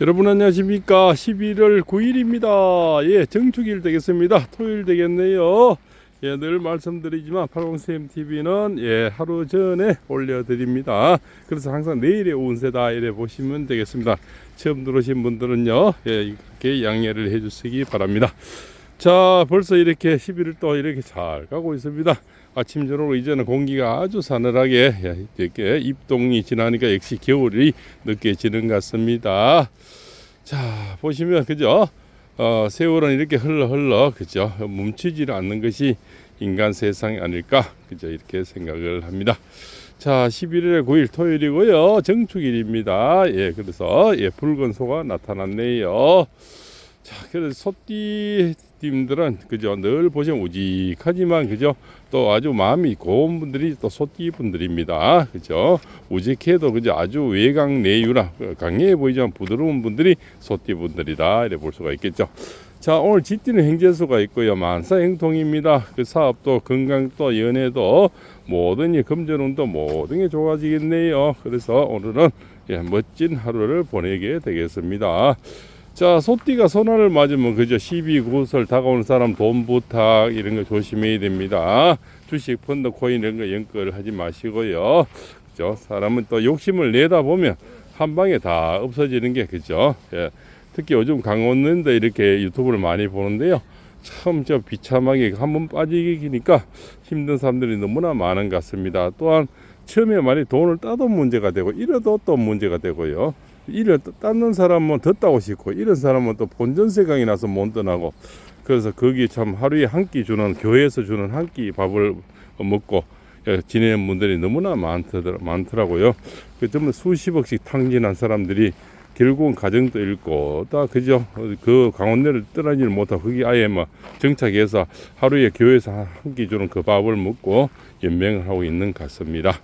여러분 안녕하십니까 11월 9일입니다 예 정축일 되겠습니다 토요일 되겠네요 예, 늘 말씀드리지만 팔공쌤 TV는 예, 하루 전에 올려드립니다. 그래서 항상 내일의 운세다 이래 보시면 되겠습니다. 처음 들어오신 분들은요, 예, 이렇게 양해를 해주시기 바랍니다. 자, 벌써 이렇게 11일 또 이렇게 잘 가고 있습니다. 아침 저녁으로 이제는 공기가 아주 서늘하게 예, 이렇게 입동이 지나니까 역시 겨울이 느껴지는 것 같습니다. 자, 보시면 그죠? 어, 세월은 이렇게 흘러 흘러 그죠? 멈추지 않는 것이 인간 세상이 아닐까 그죠? 이렇게 생각을 합니다. 자, 11월 9일 토요일이고요. 정축일입니다. 예, 그래서 예, 붉은 소가 나타났네요. 자, 그래서 소띠 님들은 그죠? 늘 보시면 우직하지만 그죠? 또 아주 마음이 고운 분들이 또 소띠 분들입니다. 그죠? 우직해도 그죠? 아주 외강 내유나 강해 보이지만 부드러운 분들이 소띠 분들이다. 이래 볼 수가 있겠죠. 자, 오늘 지띠는 행재수가 있고요. 만사 행통입니다. 그 사업도 건강도 연애도 모든 이 금전운도 모든 게 좋아지겠네요. 그래서 오늘은 예, 멋진 하루를 보내게 되겠습니다. 자, 소띠가 소나를 맞으면 그저 시비 구설 다가오는 사람 돈 부탁 이런 거 조심해야 됩니다. 주식 펀드 코인 이런 거 연결 하지 마시고요. 그죠? 사람은 또 욕심을 내다 보면 한 방에 다 없어지는 게 그죠? 예. 특히 요즘 강원랜드 이렇게 유튜브를 많이 보는데요. 참 저 비참하게 한 번 빠지기니까 힘든 사람들이 너무나 많은 것 같습니다. 또한 처음에 많이 돈을 따도 문제가 되고 이래도 또 문제가 되고요. 이를 땄는 사람은 더 따고 싶고 이런 사람은 또 본전세강이 나서 못 떠나고 그래서 거기 참 하루에 한 끼 주는 교회에서 주는 한 끼 밥을 먹고 예, 지내는 분들이 너무나 많더라, 많더라고요. 그 정말 수십억씩 탕진한 사람들이 결국은 가정도 잃고 다 그죠 그 강원도를 떠나지를 못하고 거기 아예 뭐 정착해서 하루에 교회에서 한 끼 주는 그 밥을 먹고 연명을 하고 있는 것 같습니다.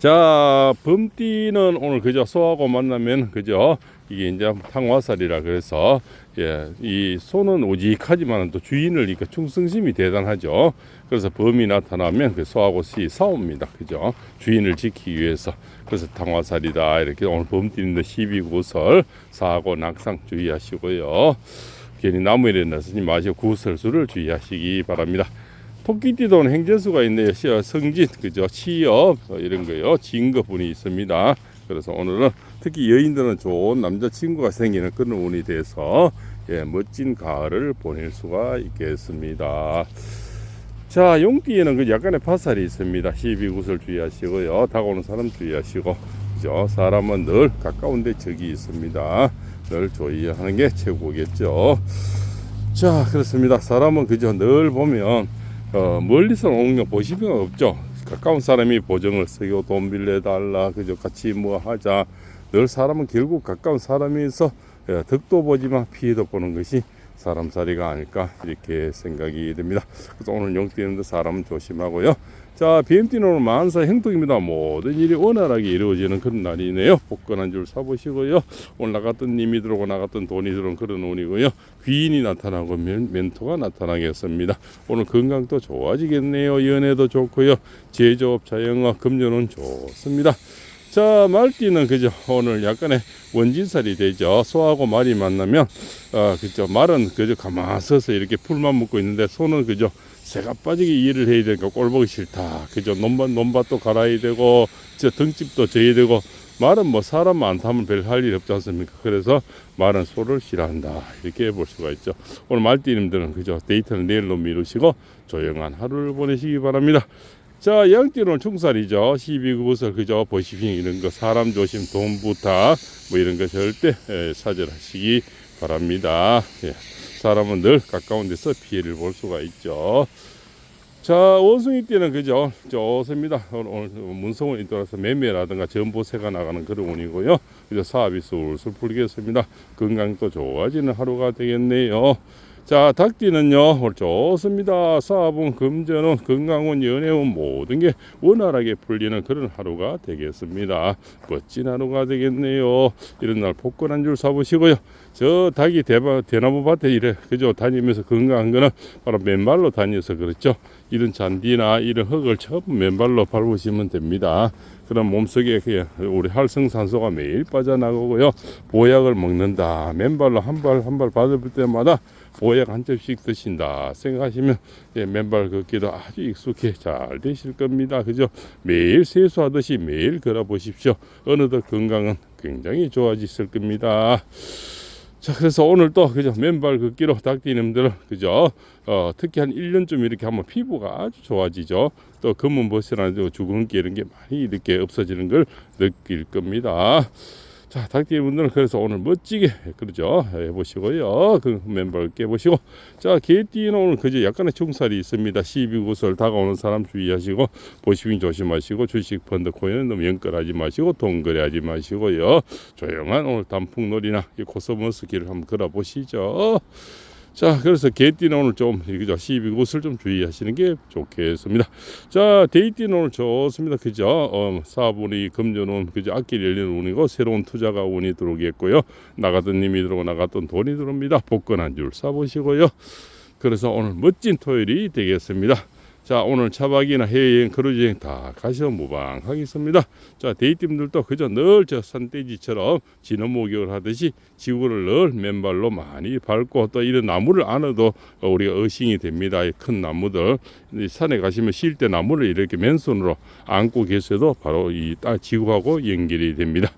자, 범띠는 오늘 그저 소하고 만나면 그저 이게 이제 탕화살이라 그래서 예, 이 소는 오직하지만 또 주인을 이렇게 충성심이 대단하죠. 그래서 범이 나타나면 그 소하고 시 싸웁니다. 그죠? 주인을 지키기 위해서. 그래서 탕화살이다. 이렇게 오늘 범띠는 12구설 사고 낙상 주의하시고요. 괜히 나무 일에 나서지 마시고 구설수를 주의하시기 바랍니다. 토끼띠도 행재수가 있네요. 시- 성진, 그죠? 취업, 어, 이런 거요. 진거분이 있습니다. 그래서 오늘은 특히 여인들은 좋은 남자친구가 생기는 그런 운이 돼서 예, 멋진 가을을 보낼 수가 있겠습니다. 자, 용띠에는 그 약간의 파살이 있습니다. 시비구설 주의하시고요. 다가오는 사람 주의하시고, 그죠? 사람은 늘 가까운 데 적이 있습니다. 늘 조의하는 게 최고겠죠. 자, 그렇습니다. 사람은 그죠? 늘 보면 어, 멀리서 오는 거 보시면 없죠. 가까운 사람이 보증을 쓰고 돈 빌려달라, 그죠? 같이 뭐 하자. 늘 사람은 결국 가까운 사람에서 예, 덕도 보지만 피해도 보는 것이 사람살이가 아닐까 이렇게 생각이 됩니다. 그래서 오늘 용띠님도 사람 조심하고요. 자, BMT는 오늘 만사 행동입니다. 모든 일이 원활하게 이루어지는 그런 날이네요. 복권한 줄 사보시고요. 나갔던 님이 들어오고 나갔던 돈이 들어온 그런 운이고요. 귀인이 나타나고 멘, 멘토가 나타나겠습니다. 오늘 건강도 좋아지겠네요. 연애도 좋고요. 제조업, 자영업, 금전은 좋습니다. 자, 말띠는 그죠. 오늘 약간의 원진살이 되죠. 소하고 말이 만나면, 아, 그죠. 말은 그저 가만 서서 이렇게 풀만 먹고 있는데, 소는 그죠. 새가 빠지게 일을 해야 되니까 꼴 보기 싫다. 그죠. 논밭, 논밭도 갈아야 되고, 저 등집도 져야 되고, 말은 뭐 사람 많다면 별 할 일 없지 않습니까? 그래서 말은 소를 싫어한다. 이렇게 볼 수가 있죠. 오늘 말띠님들은 그죠. 데이터는 내일로 미루시고, 조용한 하루를 보내시기 바랍니다. 자, 양띠는 충살이죠. 시비 구설 그죠. 보시핑 이런 거 사람 조심, 돈 부탁 뭐 이런 거 절대 예, 사절하시기 바랍니다. 예. 사람은 늘 가까운 데서 피해를 볼 수가 있죠. 자, 원숭이 띠는 그죠. 좋습니다. 오늘, 오늘 문성원이 돌아서 매매라든가 전보세가 나가는 그런 운이고요. 그죠. 사업이 술술 풀리겠습니다. 건강도 좋아지는 하루가 되겠네요. 자, 닭띠는요, 오늘 좋습니다. 사업은, 금전은, 건강은, 연애운 모든 게 원활하게 풀리는 그런 하루가 되겠습니다. 멋진 하루가 되겠네요. 이런 날 복권 한 줄 사보시고요. 저 닭이 대바, 대나무 밭에 이래, 그죠? 다니면서 건강한 거는 바로 맨발로 다녀서 그렇죠. 이런 잔디나 이런 흙을 전부 맨발로 밟으시면 됩니다. 그럼 몸속에 그 우리 활성산소가 매일 빠져나가고요. 보약을 먹는다. 맨발로 한 발 한발 밟을 때마다 보약 한 접씩 드신다. 생각하시면 예, 맨발 걷기도 아주 익숙해 잘 되실 겁니다. 그죠? 매일 세수하듯이 매일 걸어 보십시오. 어느덧 건강은 굉장히 좋아지실 겁니다. 자, 그래서 오늘 또 그죠 맨발 걷기로 닭띠님들 그죠 어, 특히 한 1년쯤 이렇게 하면 피부가 아주 좋아지죠. 또 검은 버스나 주근깨 이런 게 많이 이렇게 없어지는 걸 느낄 겁니다. 자, 닭띠 분들은 그래서 오늘 멋지게 그러죠 해보시고요. 그 맨발 깨보시고 자, 개띠는 오늘 그저 약간의 충살이 있습니다. 12구설 다가오는 사람 주의하시고 보시빙 조심하시고 주식 펀드 코인은 너무 연결하지 마시고 동거래 하지 마시고요. 조용한 오늘 단풍놀이나 이 코스모스 길을 한번 걸어보시죠. 자, 그래서 개띠는 오늘 좀 그죠 12곳을 좀 주의하시는 게 좋겠습니다. 자, 데이띠는 오늘 좋습니다. 그죠? 어, 사분이 금전운 그죠 악기 열리는 운이고 새로운 투자가 운이 들어오겠고요. 나갔던 님이 들어오고 나갔던 돈이 들어옵니다. 복권 한 줄 사보시고요. 그래서 오늘 멋진 토요일이 되겠습니다. 자 오늘 차박이나 해외여행 크루즈여행 다 가셔 무방하겠습니다. 자 데이팀들도 그저 늘 저 산돼지처럼 진원 목욕을 하듯이 지구를 늘 맨발로 많이 밟고 또 이런 나무를 안아도 우리가 어싱이 됩니다. 이큰 나무들 이 산에 가시면 쉴 때 나무를 이렇게 맨손으로 안고 계셔도 바로 이 따- 지구하고 연결이 됩니다.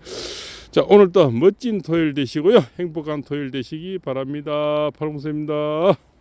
자 오늘도 멋진 토요일 되시고요 행복한 토요일 되시기 바랍니다. 팔공세입니다.